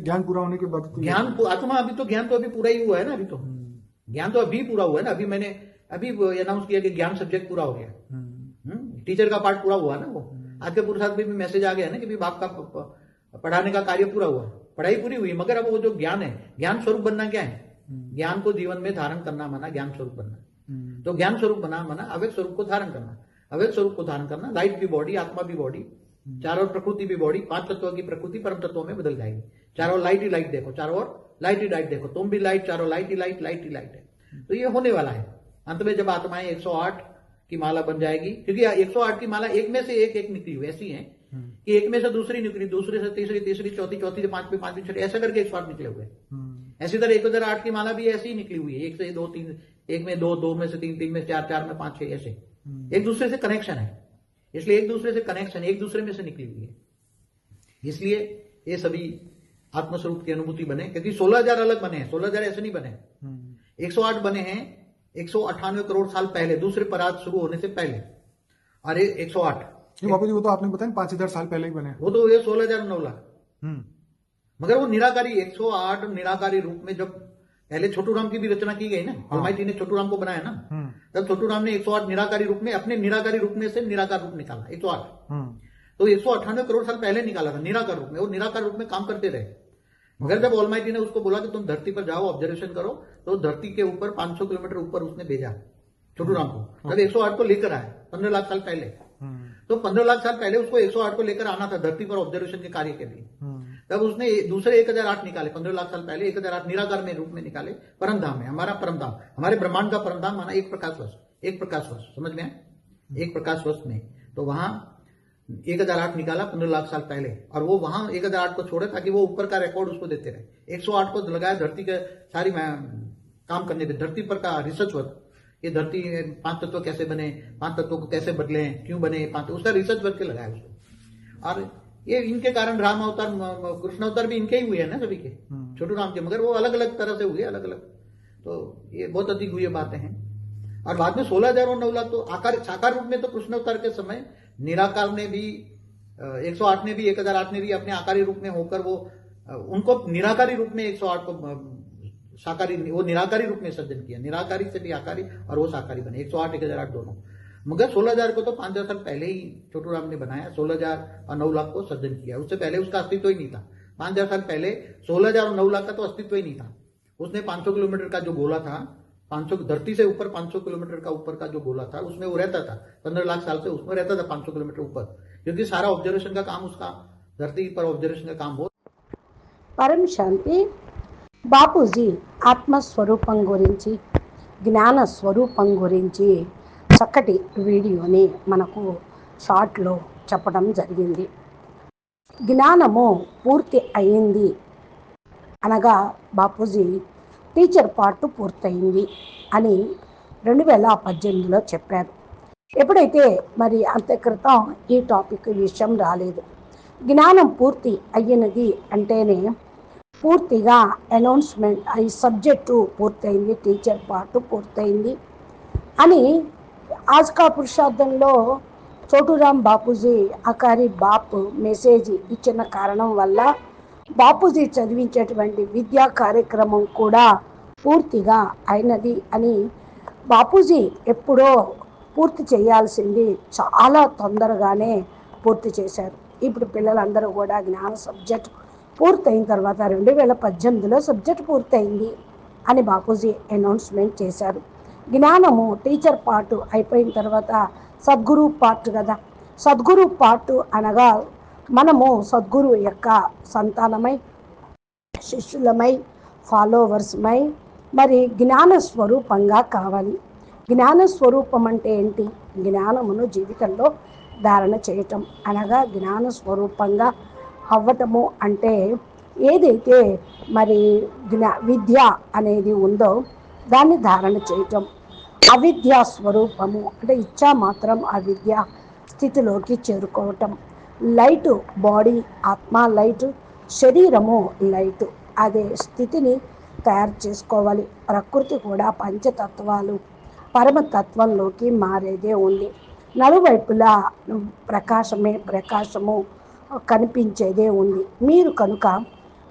ज्ञान पूरा होने के बाद तो ज्ञान आत्मा अभी तो ज्ञान तो अभी पूरा ही हुआ है ना अभी तो। ज्ञान तो अभी पूरा हुआ है ना अभी मैंने अभी अनाउंस किया कि ज्ञान सब्जेक्ट पूरा हो गया। हम्म, हम्म, टीचर का पार्ट पूरा हुआ ना वो। आज के पुरुषार्थ में भी मैसेज आ गया ना कि भी बाप का पढ़ाने का कार्य पूरा हुआ। पढ़ाई पूरी हुई मगर अब वो जो ज्ञान है ज्ञान स्वरूप बनना क्या है? ज्ञान को जीवन में धारण करना माना ज्ञान स्वरूप बनना। हम्म, तो ज्ञान स्वरूप बना माना अवैध स्वरूप को धारण करना। अवैध स्वरूप को धारण करना लाइट भी बॉडी आत्मा भी बॉडी चारों प्रकृति भी बॉडी पाँच तत्वों की प्रकृति परम तत्वों में बदल जाएगी। चारों लाइट ही लाइट देखो चारों ओर लाइट ही लाइट देखो तुम भी लाइट चारों लाइट ही लाइट लाइट ही लाइट है। तो ये होने वाला है। अंत में जब आत्माएँ 108 की माला बन जाएगी क्योंकि 108 की माला एक में से एक एक निकली हुई ऐसी है कि एक में से दूसरी निकली दूसरे से तीसरी तीसरी चौथी चौथी से पांचवी पांचवी छठी ऐसा करके एक सौ आठ निकले हुए। हम्म, ऐसी तरह एक हज़ार आठ की माला भी ऐसी ही निकली हुई है। एक से दो तीन एक में दो दो में से तीन तीन में चार चार में पाँच छह ऐसे। एक दूसरे से कनेक्शन है। इसलिए एक दूसरे से कनेक्शन एक दूसरे में से निकली हुई है। इसलिए ये सभी आत्मस्वरूप की अनुभूति बने क्योंकि सोलह हज़ार अलग बने हैं सोलह हज़ार ऐसे नहीं बने। हम्म, एक सौ आठ बने हैं एक सौ अट्ठानवे करोड़ साल पहले दूसरे परात शुरू होने से पहले और एक सौ आठ। बापू जी वो तो आपने बताया पाँच हज़ार साल पहले ही बने वो तो ये सोलह हज़ार नौ लाख। हम्म, मगर वो निराकारी 108 निराकारी रूप में जब पहले छोटू राम की भी रचना की गई ना जी ने छोटू राम को बनाया ना हम्म, तब छोटू राम ने 108 निराकारी रूप में अपने निराकारी रूप में से निराकार रूप निकाला एक सौ आठ। तो एक सौ अठानवे करोड़ साल पहले निकाला था निराकार रूप में वो निराकार रूप में काम करते रहे। मगर जब ऑलमाइटी ने उसको बोला कि तुम धरती पर जाओ ऑब्जर्वेशन करो तो धरती के ऊपर 500 किलोमीटर ऊपर उसने भेजा छोटू राम को तब 108 को लेकर आया पंद्रह लाख साल पहले। हम्म, तो पंद्रह लाख साल पहले उसको 108 को लेकर आना था धरती पर ऑब्जर्वेशन के कार्य के लिए। हम्म, तब उसने दूसरे एक हज़ार आठ निकाले पंद्रह लाख साल पहले एक हज़ार आठ निराकार में रूप में निकाले परमधाम है हमारा परमधाम। हमारे ब्रह्मांड का परमधाम माना एक प्रकाश वर्ष एक प्रकाश वर्ष समझ में एक प्रकाश वर्ष में। तो वहाँ एक हज़ार आठ निकाला पंद्रह लाख साल पहले। और वो वहाँ एक हज़ार आठ को छोड़े ताकि वो ऊपर का रिकॉर्ड उसको देते रहे। एक सौ आठ को लगाया धरती के सारी मैं- काम करने के धरती पर का रिसर्च वर्क ये धरती पाँच तत्व कैसे बने पाँच तत्वों को कैसे बदले क्यों बने पाँच उसका रिसर्च वर्क के लगाया उसको। और ये इनके कारण राम अवतार कृष्ण अवतार भी इनके ही हुए हैं ना सभी के? हम्म। छोटू राम के मगर वो अलग अलग तरह से हुए अलग अलग तो ये बहुत अधिक हुई बातें हैं। और बाद में सोलह हज़ार और नौ लाख तो आकार साकार रूप में तो कृष्ण अवतार के समय निराकार ने भी एक सौ आठ ने भी, एक हज़ार आठ ने भी अपने आकारी रूप में होकर वो उनको निराकारी रूप में एक सौ आठ को साकारी, वो निराकारी रूप में सर्जन किया। निराकारी से भी आकारी और वो साकारी बने। एक सौ आठ, एक हज़ार आठ दोनों। मगर सोलह हज़ार को तो पाँच हज़ार साल पहले ही छोटू राम ने बनाया। सोलह हज़ार और नौ लाख को सर्जन किया। उससे पहले उसका अस्तित्व ही नहीं था। पाँच हज़ार साल पहले सोलह हज़ार और नौ लाख का तो अस्तित्व ही नहीं था। उसने 500 किलोमीटर का जो गोला था 500 धरती से ऊपर 500 किलोमीटर का ऊपर का जो गोला था उसमें वो रहता था पंद्रह लाख साल से उसमें रहता था 500 किलोमीटर ऊपर क्योंकि सारा ऑब्जर्वेशन का काम उसका धरती पर ऑब्जर्वेशन का काम हो పరం శాంతి బాపూజీ ఆత్మస్వరూపం గురించి జ్ఞాన స్వరూపం గురించి చక్కటి వీడియోని మనకు షార్ట్లో చెప్పడం జరిగింది జ్ఞానము పూర్తి అయింది అనగా బాపూజీ టీచర్ పార్ట్ పూర్తయింది అని రెండు వేల పద్దెనిమిదిలో చెప్పారు. ఎప్పుడైతే మరి అంత క్రితం ఈ టాపిక్ విషయం రాలేదు. జ్ఞానం పూర్తి అయ్యినది అంటేనే పూర్తిగా అనౌన్స్మెంట్ ఈ సబ్జెక్టు పూర్తయింది టీచర్ పార్ట్ పూర్తయింది అని ఆజ్కా పురుషార్థంలో చోటురాం బాపూజీ అకారి బాప్ మెసేజ్ ఇచ్చిన కారణం వల్ల బాపూజీ చదివించేటువంటి విద్యా కార్యక్రమం కూడా పూర్తిగా అయినది అని బాపూజీ ఎప్పుడో పూర్తి చేయాల్సింది చాలా తొందరగానే పూర్తి చేశారు. ఇప్పుడు పిల్లలందరూ కూడా జ్ఞాన సబ్జెక్ట్ పూర్తయిన తర్వాత రెండు వేల పద్దెనిమిదిలో సబ్జెక్ట్ పూర్తయింది అని బాపూజీ అనౌన్స్మెంట్ చేశారు. జ్ఞానము టీచర్ పార్ట్ అయిపోయిన తర్వాత సద్గురు పార్ట్ కదా. సద్గురు పార్ట్ అనగా మనము సద్గురు యొక్క సంతానమై శిష్యులమై ఫాలోవర్స్మై మరి జ్ఞాన స్వరూపంగా కావాలి. జ్ఞాన స్వరూపం అంటే ఏంటి? జ్ఞానమును జీవితంలో ధారణ చేయటం. అనగా జ్ఞాన స్వరూపంగా అవ్వటము అంటే ఏదైతే మరి జ్ఞా విద్య అనేది ఉందో దాన్ని ధారణ చేయటం. అవిద్యా స్వరూపము అంటే ఇచ్చా మాత్రం అవిద్య స్థితిలోకి చేరుకోవటం. లైటు బాడీ ఆత్మ లైటు శరీరము లైటు. అదే స్థితిని తయారు చేసుకోవాలి. ప్రకృతి కూడా పంచతత్వాలు పరమతత్వంలోకి మారేదే ఉంది. నలువైపులా ప్రకాశమే ప్రకాశము కనిపించేదే ఉంది. మీరు కనుక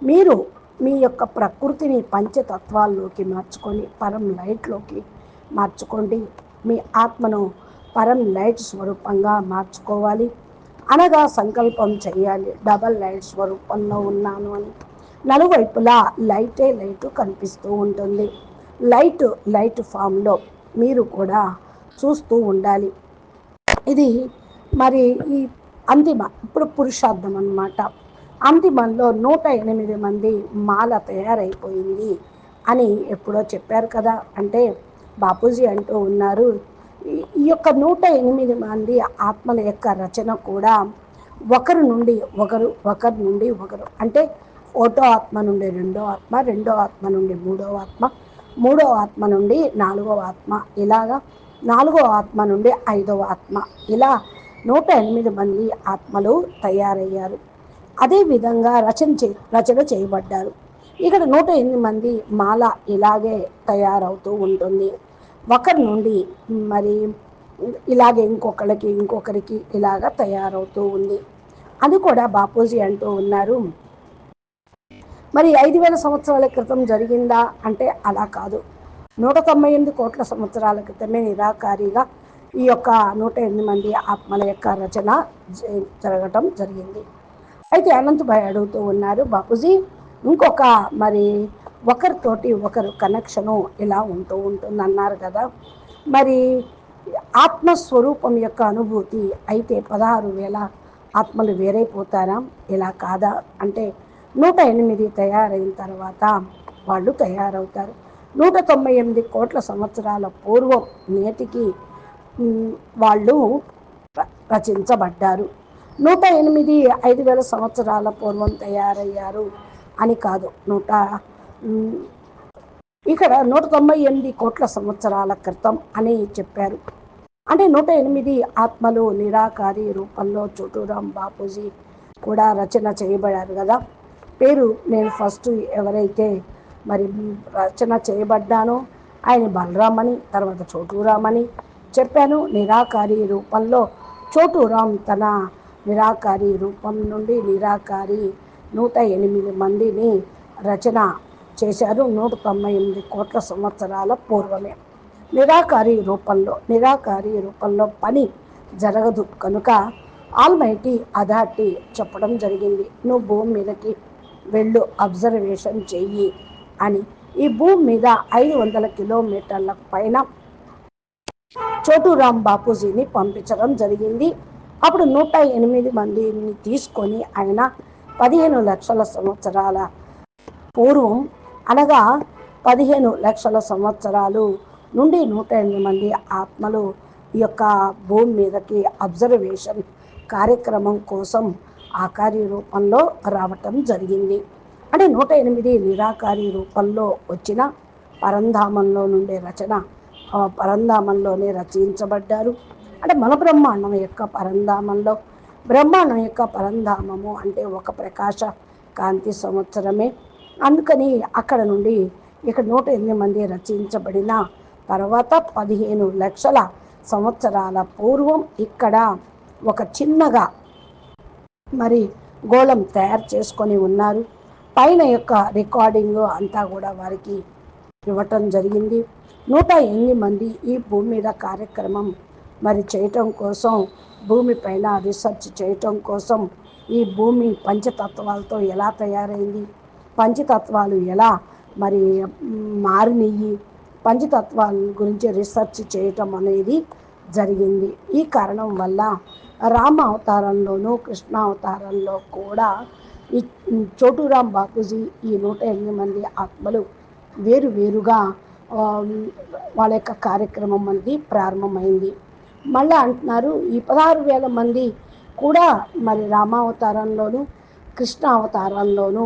మీరు మీ యొక్క ప్రకృతిని పంచతత్వాల్లోకి మార్చుకొని పరం లైట్లోకి మార్చుకోండి. మీ ఆత్మను పరం లైట్ స్వరూపంగా మార్చుకోవాలి. అనగా సంకల్పం చేయాలి. డబల్ లైట్ స్వరూపంలో ఉన్నాను అని. నలువైపులా లైటే లైటు కనిపిస్తూ ఉంటుంది. లైట్ లైట్ ఫామ్లో మీరు కూడా చూస్తూ ఉండాలి. ఇది మరి ఈ అంతిమ ఇప్పుడు పురుషార్థం అన్నమాట. అంతిమంలో నూట ఎనిమిది మంది మాల తయారైపోయింది అని ఎప్పుడో చెప్పారు కదా. అంటే బాపూజీ అంటూ ఉన్నారు ఈ- ఈ యొక్క నూట ఎనిమిది మంది ఆత్మల యొక్క రచన కూడా ఒకరి నుండి ఒకరు ఒకరి నుండి ఒకరు. అంటే ఒకటో ఆత్మ నుండి రెండో ఆత్మ రెండో ఆత్మ నుండి మూడో ఆత్మ మూడో ఆత్మ నుండి నాలుగో ఆత్మ ఇలాగా నాలుగో ఆత్మ నుండి ఐదవ ఆత్మ. ఇలా నూట ఎనిమిది మంది ఆత్మలు తయారయ్యారు. అదేవిధంగా రచన చే రచన చేయబడ్డారు. ఇక్కడ నూట ఎనిమిది మంది మాల ఇలాగే తయారవుతూ ఉంటుంది. ఒకరి నుండి మరి ఇలాగే ఇంకొకరికి ఇంకొకరికి ఇలాగ తయారవుతూ ఉంది. అది కూడా బాపూజీ అంటూ ఉన్నారు. మరి ఐదు వేల సంవత్సరాల క్రితం జరిగిందా అంటే అలా కాదు. నూట తొంభై ఎనిమిది కోట్ల సంవత్సరాల క్రితమే నిరాకారిగా ఈ యొక్క నూట ఎనిమిది మంది ఆత్మల యొక్క రచన జ- జరగటం జరిగింది. అయితే అనంతభాయ్ అడుగుతూ ఉన్నారు బాపూజీ ఇంకొక మరి ఒకరితోటి ఒకరు కనెక్షను ఇలా ఉంటూ ఉంటుంది అన్నారు కదా. మరి ఆత్మస్వరూపం యొక్క అనుభూతి అయితే పదహారు వేల ఆత్మలు వేరైపోతారా? ఇలా కాదా? అంటే నూట ఎనిమిది తయారైన తర్వాత వాళ్ళు తయారవుతారు. నూట తొంభై ఎనిమిది కోట్ల సంవత్సరాల పూర్వం నేటికి వాళ్ళు రచించబడ్డారు. నూట ఎనిమిది ఐదు వేల సంవత్సరాల పూర్వం తయారయ్యారు. అని కాదు. నూట ఇక్కడ నూట తొంభై ఎనిమిది కోట్ల సంవత్సరాల క్రితం అని చెప్పారు. అంటే నూట ఎనిమిది ఆత్మలు నిరాకారి రూపంలో చోటూరాం బాపూజీ కూడా రచన చేయబడారు కదా. పేరు నేను ఫస్ట్ ఎవరైతే మరి రచన చేయబడ్డానో ఆయన బలరామని తర్వాత చోటూరామ్ చెప్పాను. నిరాకారి రూపంలో చోటురాం తన నిరాకారి రూపం నుండి నిరాకారి నూట ఎనిమిది మందిని రచన చేశారు. నూట తొంభై ఎనిమిది కోట్ల సంవత్సరాల పూర్వమే. నిరాకారి రూపంలో నిరాకారి రూపంలో పని జరగదు కనుక ఆల్మైటీ అథారిటీ చెప్పడం జరిగింది. నువ్వు భూమి మీదకి వెళ్ళు అబ్జర్వేషన్ చెయ్యి అని. ఈ భూమి మీద ఐదు వందల కిలోమీటర్ల పైన చోటూరాం బాపూజీని పంపించడం జరిగింది. అప్పుడు నూట ఎనిమిది మందిని తీసుకొని ఆయన పదిహేను లక్షల సంవత్సరాల పూర్వం అనగా పదిహేను లక్షల సంవత్సరాలు నుండి నూట ఎనిమిది మంది ఆత్మలు ఈ యొక్క భూమి మీదకి అబ్జర్వేషన్ కార్యక్రమం కోసం ఆకారి రూపంలో రావటం జరిగింది. అంటే నూట ఎనిమిది నిరాకారి రూపంలో వచ్చిన పరంధామంలో నుండి రచన పరంధామంలోనే రచించబడ్డారు. అంటే మన బ్రహ్మాండం యొక్క పరంధామంలో బ్రహ్మాండం యొక్క పరంధామము అంటే ఒక ప్రకాశ కాంతి సంవత్సరమే. అందుకని అక్కడ నుండి ఇక్కడ నూట ఎనిమిది మంది రచించబడిన తర్వాత పదిహేను లక్షల సంవత్సరాల పూర్వం ఇక్కడ ఒక చిన్నగా మరి గోళం తయారు చేసుకొని ఉన్నారు. పైన యొక్క రికార్డింగ్ అంతా కూడా వారికి ఇవ్వటం జరిగింది. నూట ఎనిమిది మంది ఈ భూమి మీద కార్యక్రమం మరి చేయటం కోసం భూమి పైన రీసెర్చ్ చేయటం కోసం ఈ భూమి పంచతత్వాలతో ఎలా తయారైంది? పంచతత్వాలు ఎలా మరి మారినయ్యి? మారినయి పంచతత్వాల గురించి రీసెర్చ్ చేయటం అనేది జరిగింది. ఈ కారణం వల్ల రామ అవతారంలోనూ కృష్ణ అవతారంలో కూడా ఈ చోటూరాం బాపూజీ ఈ నూట ఎనిమిది మంది ఆత్మలు వేరు వేరుగా వాళ్ళ యొక్క కార్యక్రమం అనేది ప్రారంభమైంది. మళ్ళీ అంటున్నారు ఈ పదహారు వేల మంది కూడా మరి రామావతారంలోను కృష్ణ అవతారంలోనూ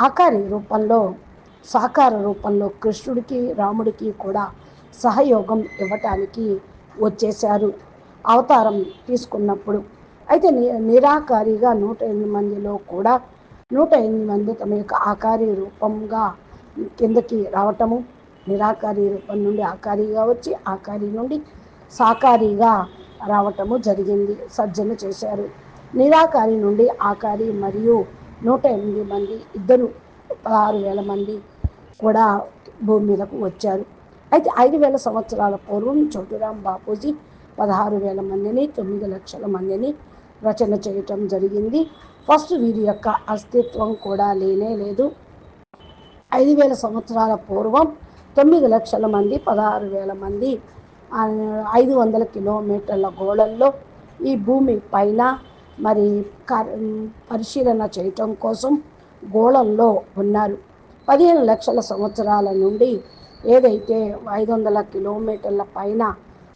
ఆకారి రూపంలో సాకార రూపంలో కృష్ణుడికి రాముడికి కూడా సహయోగం ఇవ్వటానికి వచ్చేశారు అవతారం తీసుకున్నప్పుడు. అయితే ని నిరాకారిగా నూట ఎనిమిది మందిలో కూడా నూట ఎనిమిది మంది తమ యొక్క ఆకారి రూపంగా కిందకి రావటము నిరాకారి రూపం నుండి ఆకారిగా వచ్చి ఆకారి నుండి సాకారిగా రావటము జరిగింది. సర్జన చేశారు. నిరాకారి నుండి ఆకారి మరియు నూట ఎనిమిది మంది ఇద్దరు పదహారు వేల మంది కూడా భూమి మీదకు వచ్చారు. అయితే ఐదు వేల సంవత్సరాల పూర్వం చోటురాం బాపూజీ పదహారు వేల మందిని తొమ్మిది లక్షల మందిని రచన చేయటం జరిగింది. ఫస్ట్ వీరి యొక్క అస్తిత్వం కూడా లేనే లేదు. ఐదు వేల సంవత్సరాల పూర్వం తొమ్మిది లక్షల మంది పదహారు వేల మంది ఐదు వందల కిలోమీటర్ల గోళంలో ఈ భూమి పైన మరి పరిశీలన చేయటం కోసం గోళంలో ఉన్నారు. పదిహేను లక్షల సంవత్సరాల నుండి ఏదైతే ఐదు వందల కిలోమీటర్ల పైన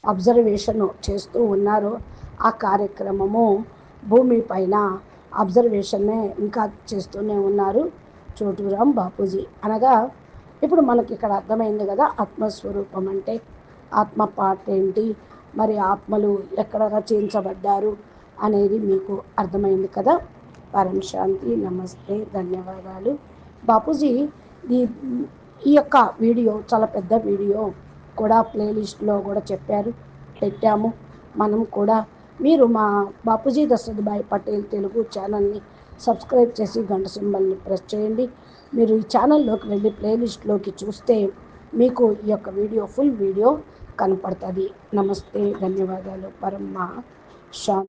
అబ్జర్వేషన్ చేస్తూ ఉన్నారో ఆ కార్యక్రమము భూమి పైన అబ్జర్వేషన్నే ఇంకా చేస్తూనే ఉన్నారు చోటురాం బాపూజీ. అనగా ఇప్పుడు మనకి ఇక్కడ అర్థమైంది కదా ఆత్మస్వరూపం అంటే ఆత్మ పార్ట్ ఏంటి? మరి ఆత్మలు ఎక్కడ రచించబడ్డారు అనేది మీకు అర్థమైంది కదా? పరం శాంతి నమస్తే ధన్యవాదాలు. బాపూజీ ఈ ఈ యొక్క వీడియో చాలా పెద్ద వీడియో కూడా ప్లేలిస్ట్లో కూడా చెప్పారు పెట్టాము. మనం కూడా మీరు మా బాపూజీ దశరథభాయ్ పటేల్ తెలుగు ఛానల్ని సబ్స్క్రైబ్ చేసి గంట సింబల్ని ప్రెస్ చేయండి. మీరు ఈ ఛానల్లోకి వెళ్ళి ప్లేలిస్ట్లోకి చూస్తే మీకు ఈ యొక్క వీడియో ఫుల్ వీడియో కనపడుతుంది. నమస్తే ధన్యవాదాలు. పరమ శాంతి